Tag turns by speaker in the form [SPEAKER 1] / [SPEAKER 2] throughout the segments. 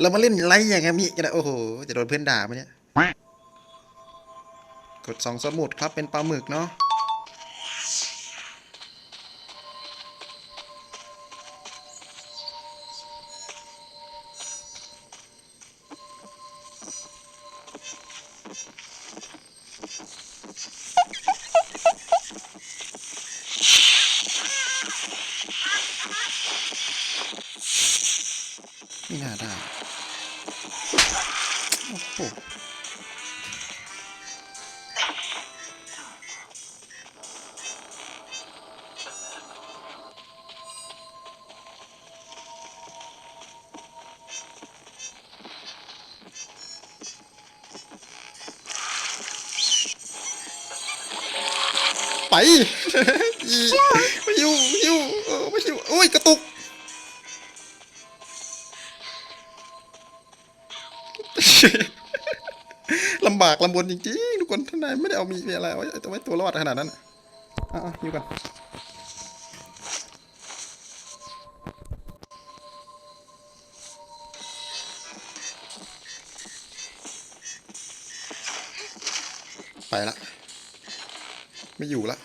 [SPEAKER 1] เรามาเล่นไรอย่างเงี้ยมีกันนะโอ้โห จะโดนเพื่อนด่าไหมเนี่ย กดสองสมุดครับเป็นปลาหมึกเนาะ ได้โอ้โหไปอีไม่อยู่ไม่อยู่ออไม่อยู่โอ้ยกระตุกำบากลำบนจริงๆทุกคนท่านนายไม่ได้เอามีอะไรไว้ไว้ตัวรอดขนาดนั้นอะอะอยู่กันไปละ ไม่อยู่ละ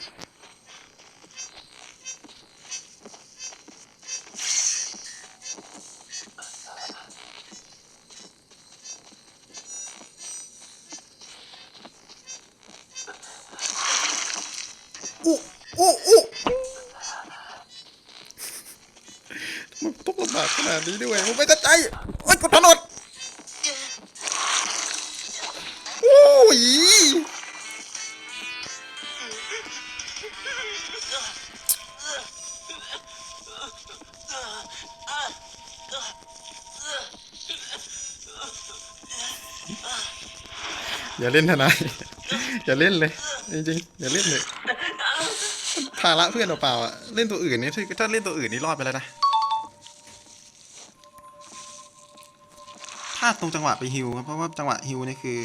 [SPEAKER 1] มันต้องลำบากขนาดนี้ด้วยผมไม่เข้าใจโอ้ยกดถนนโอ้ยอย่าเล่นทนายอย่าเล่นเลย จริงๆ อย่าเล่นเลยภาระเพื่อนเปล่าๆอะเล่นตัวอื่นนี่ถ้าเล่นตัวอื่นนี่รอดไปแล้วนะ ถ้าตรงจังหวะไปฮิวครับเพราะว่าจังหวะฮิวนี่คือ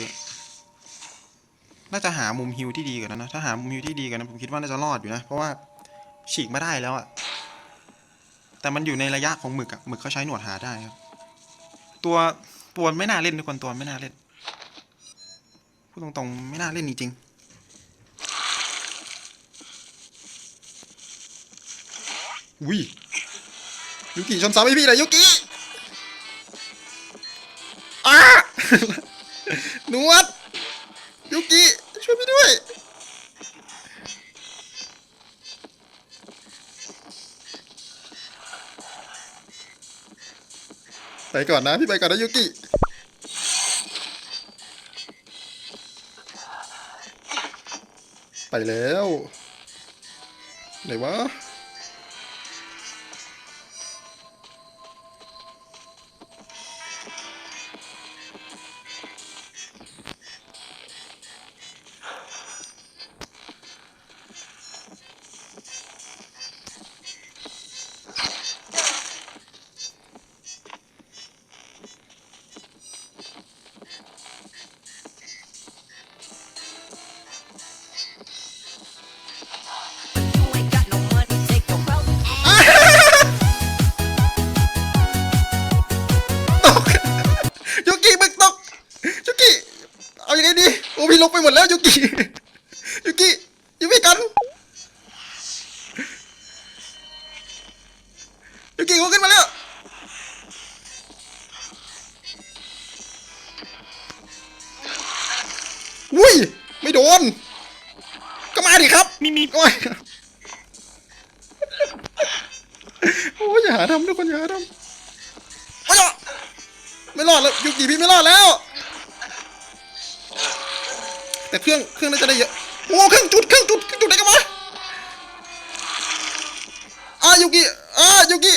[SPEAKER 1] น่าจะหามุมฮิวที่ดีกว่านั้นนะถ้าหามุมฮิวที่ดีกว่านั้นผมคิดว่าน่าจะรอดอยู่นะเพราะว่าฉีกมาได้แล้วอะแต่มันอยู่ในระยะของหมึกอะหมึกเขาใช้หนวดหาได้ครับ ตัวตัวไม่น่าเล่นทุกคนตัวไม่น่าเล่นพูดตรงๆไม่น่าเล่นจริงๆอุ้ยยูกิชนซ้ำให้พี่เลยยูกิ หนวดยูกิช่วยพี่ด้วย ไปก่อนนะ พี่ไปก่อนนะยูกิไปแล้ว ไหนวะ อ้พี่ลบไปหมดแล้วยูกิยูกิอยู่ไม่กันยูกิเขาขึ้นมาแล้วอุ้ยไม่โดน ก็มาดิครับ มีมีโอ้ยโอ้ยอย่าหาทำทุกคนอย่าหาทำโอ้ยไม่รอดแล้วยูกิพี่ไม่รอดแล้ว แต่เครื่องเครื่องน่าจะได้เยอะโอ้เครื่องจุดเครื่องจุดเครื่องจุดไหนกันวะอะยูกิอะยูกิ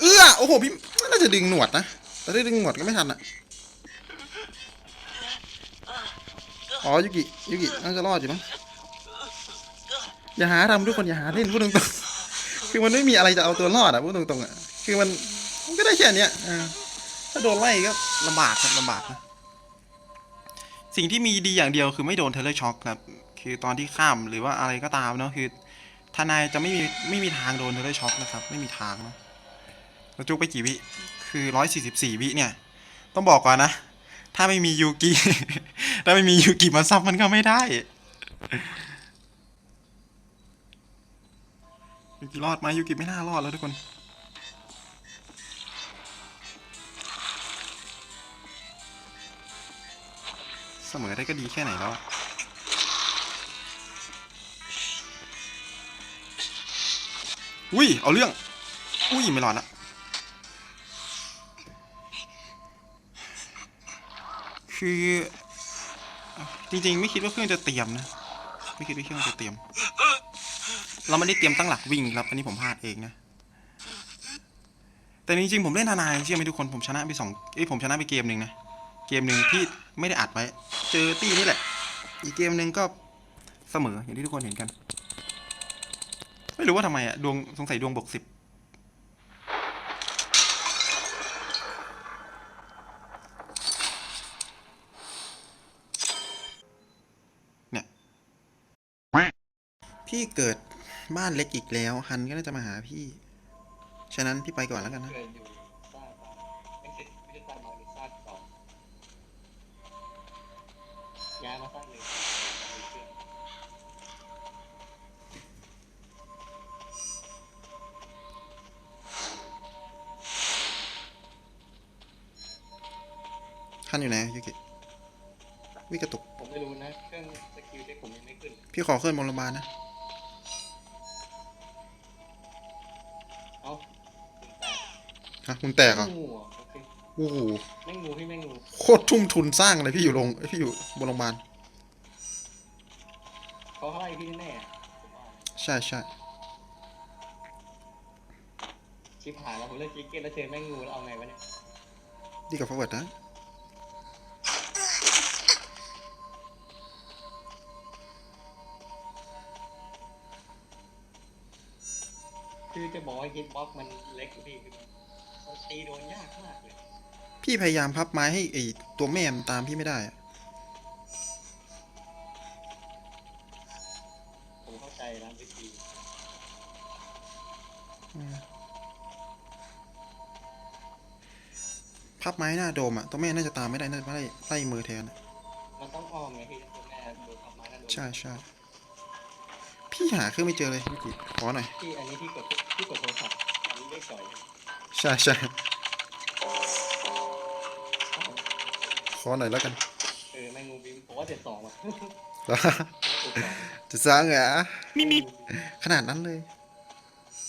[SPEAKER 1] เอื้อโอ้โหพี่น่าจะดึงหนวดนะแต่ได้ดึงหนวดก็ไม่ทันอะอ๋อยูกิยูกิน่าจะรอดอยู่มั้งอย่าหาทำทุกคนอย่าหาเล่นพูดตรงๆ คือมันไม่มีอะไรจะเอาตัวรอดอะพูดตรงๆอะคือมันมันก็ได้แค่เนี้ยอ่าถ้าโดนไล่ก็ลำบากครับลำบากนะสิ่งที่มีดีอย่างเดียวคือไม่โดนเทเลช็อคครับ คือตอนที่ข้ามหรือว่าอะไรก็ตามเนาะคือทนายจะไม่มีไม่มีทางโดนเทเลช็อคนะครับ ไม่มีทางเนาะเราจุกไปกี่วิคือร้อยสี่สิบสี่วิเนี่ย ต้องบอกก่อนนะ ถ้าไม่มียูกิถ้าไม่มียูกิมาซับมันก็ไม่ได้ ยูกิรอดไหมยูกิไม่น่ารอดแล้วทุกคนเสมอได้ก็ดีแค่ไหนแล้วอุ้ย เอาเรื่อง อุ้ย ไม่รอดละคือ จริงๆ ไม่คิดว่าเครื่องจะเตรียมนะ ไม่คิดว่าเครื่องจะเตรียม เราไม่ได้เตรียมตั้งหลักวิ่งครับ อันนี้ผมพลาดเองนะ แต่จริงๆผมเล่นนานๆเชื่อไหมทุกคนผมชนะไปสองเอ้ยผมชนะไปเกมหนึ่งนะ เกมหนึ่งที่ไม่ได้อัดไว้ เจอตี้นี่แหละ อีกเกมหนึ่งก็เสมออย่างที่ทุกคนเห็นกัน ไม่รู้ว่าทำไมอะดวงสงสัยดวงบวกสิบเนี่ยพี่เกิด บ้านเล็กอีกแล้ว ฮันก็น่าจะมาหาพี่ ฉะนั้นพี่ไปก่อนแล้วกันนะ
[SPEAKER 2] เกิดอยู่ซากบางไม่ใช่ไม่ใช่ซากบางหรือซากสองย้ายมาซากหนึ่งมีเครื่อง
[SPEAKER 1] ฮันอยู่ไหนยูกิวิกระตุก
[SPEAKER 2] ผมไม่รู้นะ เครื่องสกิลเช็คผมยังไม่ขึ้น
[SPEAKER 1] พี่ขอขึ้นบนโรงพยาบาลนะ ฮะคุณแตกเหรอ
[SPEAKER 2] แม่งงูอะโอเค
[SPEAKER 1] โอ้โห
[SPEAKER 2] แม่งงูพี่แม่งงู
[SPEAKER 1] โคตรทุ่มทุนสร้างเลยพี่อยู่โรงเอ้ยพี่อยู่บนโรงพยาบาล
[SPEAKER 2] เขาไล่พี่แน่ๆผมว่า
[SPEAKER 1] ใช่ใช่
[SPEAKER 2] ชิปหายแล้วผมเล่นชิคเก้นแล้วเจอแม่งงูแล้วเอาไงวะเนี่ย
[SPEAKER 1] ดีกับฟอร์เวิร์ดนะ
[SPEAKER 2] คือจะบอกว่าฮิตบ็อกมันเล็กพี่คือมัน ตีโดนยากมากเลย
[SPEAKER 1] พี่พยายามพับไม้ให้ไอตัวแม่มันตามพี่ไม่ได้อะ
[SPEAKER 2] ผมเข้าใจนะวิธี
[SPEAKER 1] พับไม้หน้าโดมอะตัวแม่น่าจะตามไม่ได้น่าจะไล่ไล่มือแทนอะ
[SPEAKER 2] มันต้องอ้อมไงพี่ตัวแม่โดนทำมาแล้วโดน
[SPEAKER 1] ใช่ใช่พี่หาเครื่องไม่เจอเลยพี่กิขอหน่อย
[SPEAKER 2] ที่อันนี้ที่กดที่กดโทรศัพท์อันนี้ไม่ก่อย
[SPEAKER 1] ใช่ใช่ขอหน่อยแล้วกัน
[SPEAKER 2] เออแม่งงูบินผมว่าเจ็ดสองว่ะ
[SPEAKER 1] จะสร้างเหรอ
[SPEAKER 2] มีมี
[SPEAKER 1] ขนาดนั้นเลย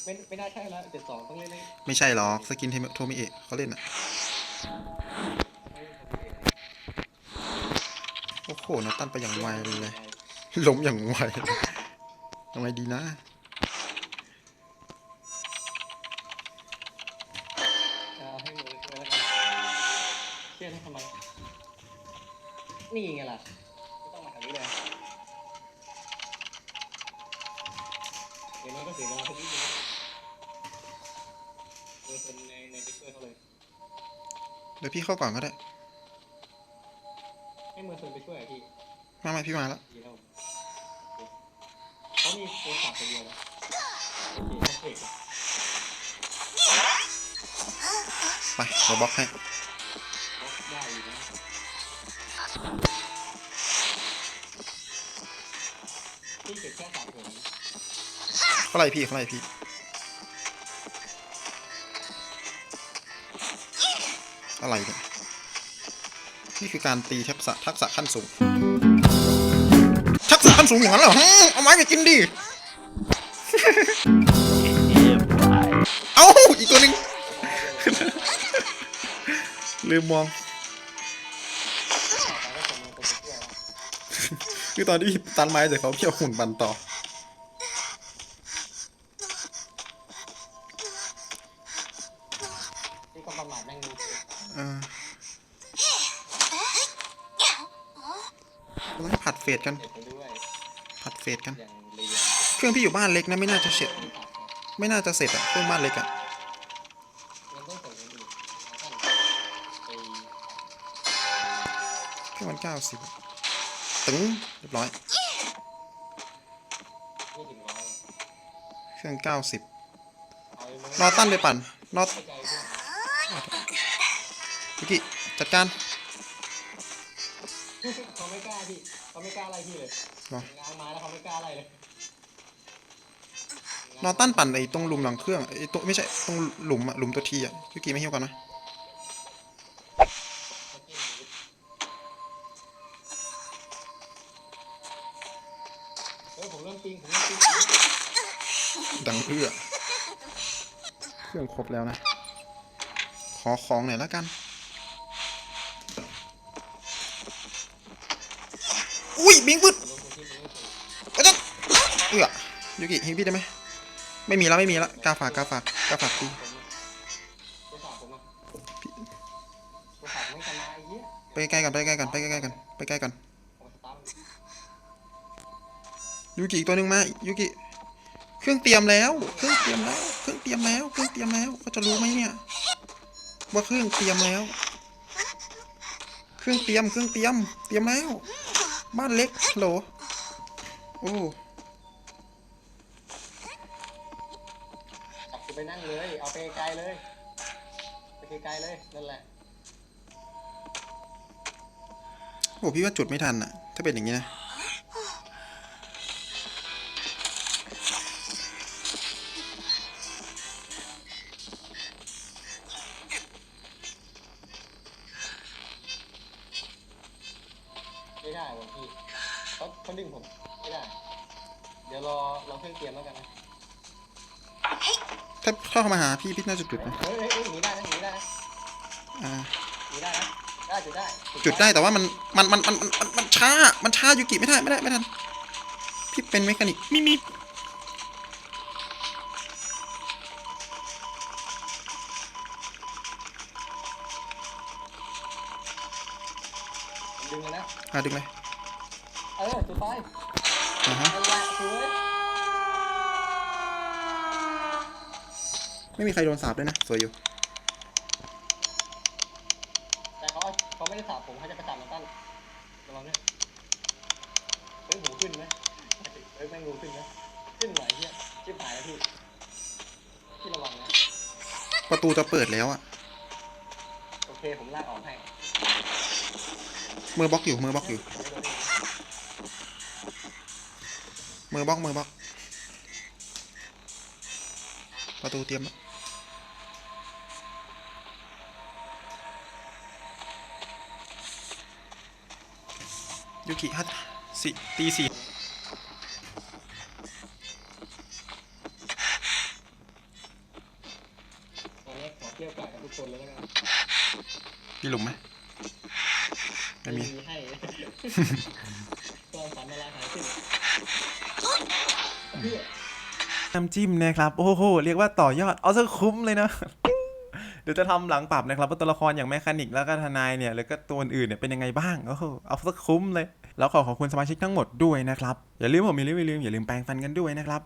[SPEAKER 2] ไม่ไม่น่าใช่แล้วเจ็ดสองต้องเล่นให้
[SPEAKER 1] ไม่ใช่หรอกสกินโทมิเอะเขาเล่นอะโอ้โหนาตันไปอย่างไวเลยล้มอย่างไวทำไงดีนะ
[SPEAKER 2] องมาทางนี้เลยเดี๋ยวน้อยก็เสียเวลาคนนี้เลยเออคนในในไปช่วยเขาเลย
[SPEAKER 1] เดี๋ยวพี่เข้าก่อนก็ได้
[SPEAKER 2] ให้มือคนไปช่วยอะพี่
[SPEAKER 1] มามาพี่มาแล้ว
[SPEAKER 2] ดีแล้วเขามีโทรศัพท์คนเดียวนะโอเคเขาเก่ง
[SPEAKER 1] ไปเราบล็อกให้
[SPEAKER 2] บล็อกได้อยู่นะ พี่เก็บแค่สามหัวนะ
[SPEAKER 1] เขาไล่พี่เขาไล่พี่อะไรเนี่ยนี่คือการตีทักษะทักษะขั้นสูง ทักษะขั้นสูงอย่างนั้นเหรอฮึเอาไม้ไปกินดิ เอาอีกตัวหนึ่งลืมมอง
[SPEAKER 2] คื
[SPEAKER 1] อตอนที่ตันไม้แต่เขาเขี่ยวหุ่นบันต่อ
[SPEAKER 2] ที่เขาประมาทแม่งงู
[SPEAKER 1] ออเราต้องผัดเฟสกัน
[SPEAKER 2] เก็บไปด้วย
[SPEAKER 1] ผัดเฟสกัน
[SPEAKER 2] อย่างเรียน
[SPEAKER 1] เครื่องพี่อยู่บ้านเล็กนะไม่น่าจะเสร็จ ไม่น่าจะเสร็จอะเครื่องบ้านเล็กอะ
[SPEAKER 2] มันต้องส่งเงินอีกท่านไป
[SPEAKER 1] เครื่องมันเก้าสิบ ตึงเรียบร้อย เครื่องเก้าสิบนอตั้นไปปั่นนอตวิกิจัดการ
[SPEAKER 2] เขาไม่กล้าพี่เขาไม่กล้าอะไรพี่เลยงานมาแล้วเขาไม่กล้าไล่เลย
[SPEAKER 1] นอตั้นปั่นไอ้ตรงหลุมหลังเครื่องไอ้ตัวไม่ใช่ตรงหลุมอะหลุมตัวทีอะวิกิไม่เหิ้วกันนะ
[SPEAKER 2] เค
[SPEAKER 1] รื่องครบแล้วนะ ขอของหน่อยแล้วกัน อุ้ยบิงบึด
[SPEAKER 2] ผมเริ่มปิงผมเริ่มปิง
[SPEAKER 1] อาจารย์เอื้อยูกิฮิพี่ได้ไหมไม่มีแล้วไม่มีแล้วกาฝากกาฝากกาฝากตี
[SPEAKER 2] ผมไปฝากผมอะไป
[SPEAKER 1] ใกล้กันไปใกล้กันไปใกล้กันไปใกล้กันยูกิอีกตัวหนึ่งมายูกิเครื่องเตรียมแล้ว เครื่องเตรียมแล้ว รื่องเตรียมแล้วเครื่องเตรียมแล้วเขาจะรู้ไหมเนี่ย ว่าเครื่องเตรียมแล้ว เครื่องเตรียมเครื่องเตรียม เตรียมแล้ว บ้านเล็กฮัลโหลโอ้
[SPEAKER 2] จับกูไปนั่งเลย เอาไปไกลๆเลย ไปไกลๆเลยนั่นแหละ
[SPEAKER 1] โหพี่ว่าจุดไม่ทันอะถ้าเป็นอย่างนี้นะ
[SPEAKER 2] พี่
[SPEAKER 1] พี่น่าจะจุดนะ
[SPEAKER 2] เฮ้ยเฮ้ยเฮ้ยหนีได้นะหนีได้นะ
[SPEAKER 1] อ่า
[SPEAKER 2] หนีได้นะได้จุดได้
[SPEAKER 1] จุดได้แต่ว่ามันมันมันมันมันมันช้ามันช้ายูกิไม่ได้ไม่ได้ไม่ทันพี่เป็นเมคานิกมิมิ
[SPEAKER 2] ดึงเลยนะ
[SPEAKER 1] อะดึงเลย
[SPEAKER 2] ไม่
[SPEAKER 1] มีใครโดนสาบด้วยนะ สวยอยู่
[SPEAKER 2] แต่เขาเขาไม่ได้สาบผมเขาจะไปสาบน้องตั้นระวังด้วยเฮ้ยหูขึ้นไหมเฮ้ยแม่งงูขึ้นไหมขึ้นไหวเฮียชิบหายแล้วพี่พี่ระวังนะ
[SPEAKER 1] ประตูจะเปิดแล้วอะ
[SPEAKER 2] โอเคผมลากออกให้
[SPEAKER 1] มือบล็อกอยู่มือบล็อกอยู่
[SPEAKER 2] ไม่โดนเอง
[SPEAKER 1] มือบล็อกมือบล็อกประตูเตรียมแล้ว ยูกิฮัตสิตีสี่
[SPEAKER 2] ตอนนี้ขอเที่ยวกาดกับทุกคนเลยแล้วกัน
[SPEAKER 1] มีหลุมไหมไม่มี
[SPEAKER 2] ให้ก็ฝันเวลาหายขึ้นเพื่อ
[SPEAKER 3] น้ำจิ้มนะครับ โอ้โห เรียกว่าต่อยอด เอาซะคุ้มเลยนะ เดี๋ยวจะทำหลังปรับนะครับ ว่าตัวละครอย่างแมคานิกแล้วก็ทนายเนี่ย แล้วก็ตัวอื่นเนี่ยเป็นยังไงบ้าง โอ้โห เอาซะคุ้มเลย แล้วขอขอบคุณสมาชิกทั้งหมดด้วยนะครับ อย่าลืมผมอย่าลืมอย่าลืมอย่าลืมแปลงฟันกันด้วยนะครับ